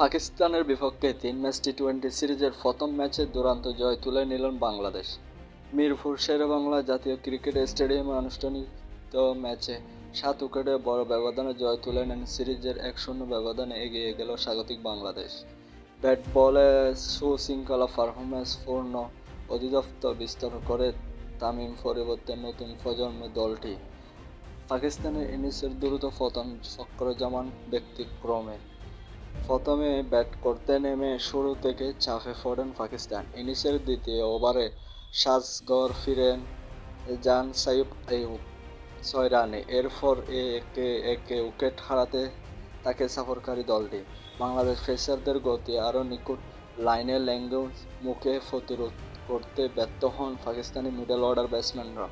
পাকিস্তানের বিপক্ষে তিন ম্যাচ টি টোয়েন্টি সিরিজের প্রথম ম্যাচে দুরান্ত জয় তুলে নিলেন বাংলাদেশ। মিরপুর শেরেবাংলা জাতীয় ক্রিকেট স্টেডিয়ামে অনুষ্ঠিত ম্যাচে সাত উইকেটে বড় ব্যবধানে জয় তুলে নেন সিরিজের এক শূন্য ব্যবধানে এগিয়ে গেল স্বাগতিক বাংলাদেশ। ব্যাট বলে সুশৃঙ্খলা পারফরম্যান্স পূর্ণ অধিদপ্ত বিস্তার করে তামিম পরিবর্তে নতুন প্রজন্মের দলটি। পাকিস্তানের ইনিংসের দ্রুত পতন ফখরুজ্জামান ব্যতিক্রমে। প্রথমে ব্যাট করতে নেমে শুরু থেকে চাপে পড়েন পাকিস্তান। ইনিংসের দ্বিতীয় ওভারে সাজঘর ফিরেন জান সাইব আইয়ুব। ছয় রানে। এরপর একে একে উইকেট হারাতে তাকে সফরকারী দলটি। বাংলাদেশ ফেসারদের গতি আরও নিখুঁত। লাইনে ল্যাঙ্গুর মুখে প্রতিরোধ করতে ব্যর্থ হন পাকিস্তানি মিডল অর্ডার ব্যাটসম্যানরা।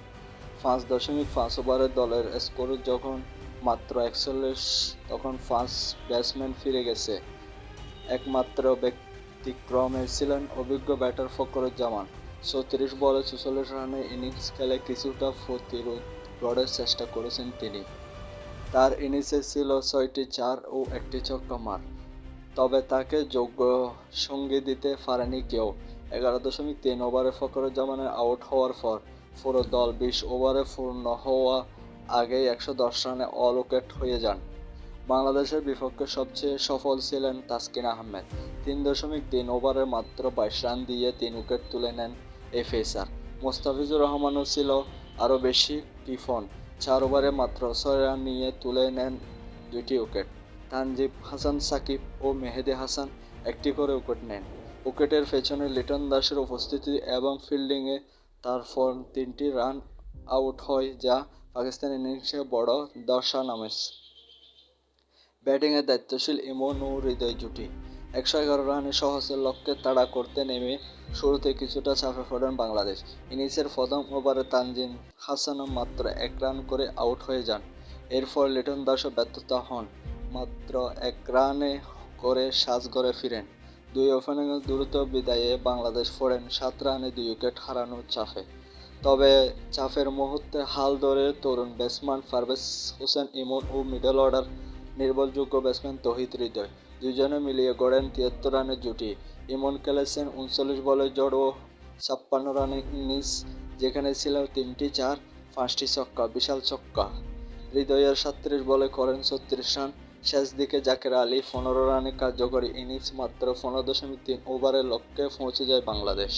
পাঁচ দশমিক পাঁচ ওভারের দলের স্কোর যখন মাত্র একচল্লিশ তখন পাঁচ ব্যাটসম্যান ফিরে গেছে। একমাত্র ব্যতিক্রমে ছিলেন অভিজ্ঞ ব্যাটার ফখরুজ্জামান। চৌত্রিশ বলে চুচল্লিশ রানে ইনিংস খেলে কিছুটা প্রতিরোধ গড়ার চেষ্টা করেছেন তিনি। তার ইনিংসে ছিল ছয়টি চার ও একটি ছক্কা মার। তবে তাকে যোগ্য সঙ্গী দিতে পারেনি কেউ। এগারো দশমিক তিন ওভারে ফখরুজ্জামানের আউট হওয়ার পর পুরো দল বিশ ওভারে পূর্ণ হওয়া আগেই একশো দশ রানে অল উইকেট হয়ে যান। বাংলাদেশের বিপক্ষে সবচেয়ে সফল ছিলেন তাসকিন আহমেদ। তিন দশমিক তিন ওভারে মাত্র বাইশ রান দিয়ে তিন উইকেট তুলে নেন এই পেসার মোস্তাফিজুর রহমানও ছিল আরও বেশি কৃপণ চার ওভারে মাত্র ছয় রান নিয়ে তুলে নেন দুইটি উইকেট তানজিব হাসান, সাকিব ও মেহেদি হাসান একটি করে উইকেট নেন। উইকেটের পেছনে লিটন দাসের উপস্থিতি এবং ফিল্ডিংয়ে তার ফর্ম তিনটি রান আউট হয়, যা পাকিস্তান ইনিংসে বড় দশা নামেছে। ব্যাটিংয়ে দায়িত্বশীল ইমন ও হৃদয় জুটি। একশো এগারো রানে সহজের লক্ষ্যে তাড়া করতে নেমে শুরুতে কিছুটা চাপে পড়েন বাংলাদেশ। ইনিংসের প্রথম ওভারে তানজিম হাসানও মাত্র এক রান করে আউট হয়ে যান। এরপর লিটন দাসও ব্যর্থতা হন। মাত্র এক রানে করে সাজ সাজঘরে ফিরেন। দুই ওপেনিংয়ের দ্রুত বিদায়ে বাংলাদেশ ফোড়েন সাত রানে দুই উইকেট হারানোর চাপে। তবে চাপের মুহূর্তে হাল ধরে তরুণ ব্যাটসম্যান পারভেজ হোসেন ইমন ও মিডল অর্ডার নির্ভরযোগ্য ব্যাটসম্যান তহিদ হৃদয় দুজনে মিলিয়ে গড়েন তিয়াত্তর রানের জুটি। ইমন খেলেছেন উনচল্লিশ বলে জড় ও ছাপ্পান্ন রানের ইনিংস, যেখানে ছিল তিনটি চার, পাঁচটি ছক্কা, বিশাল ছক্কা। হৃদয়ের সাতত্রিশ বলে করেন ছত্রিশ রান। শেষ দিকে জাকের আলী পনেরো রানে কার্যকরী ইনিংস মাত্র পনেরো দশমিক তিন ওভারের লক্ষ্যে পৌঁছে যায় বাংলাদেশ।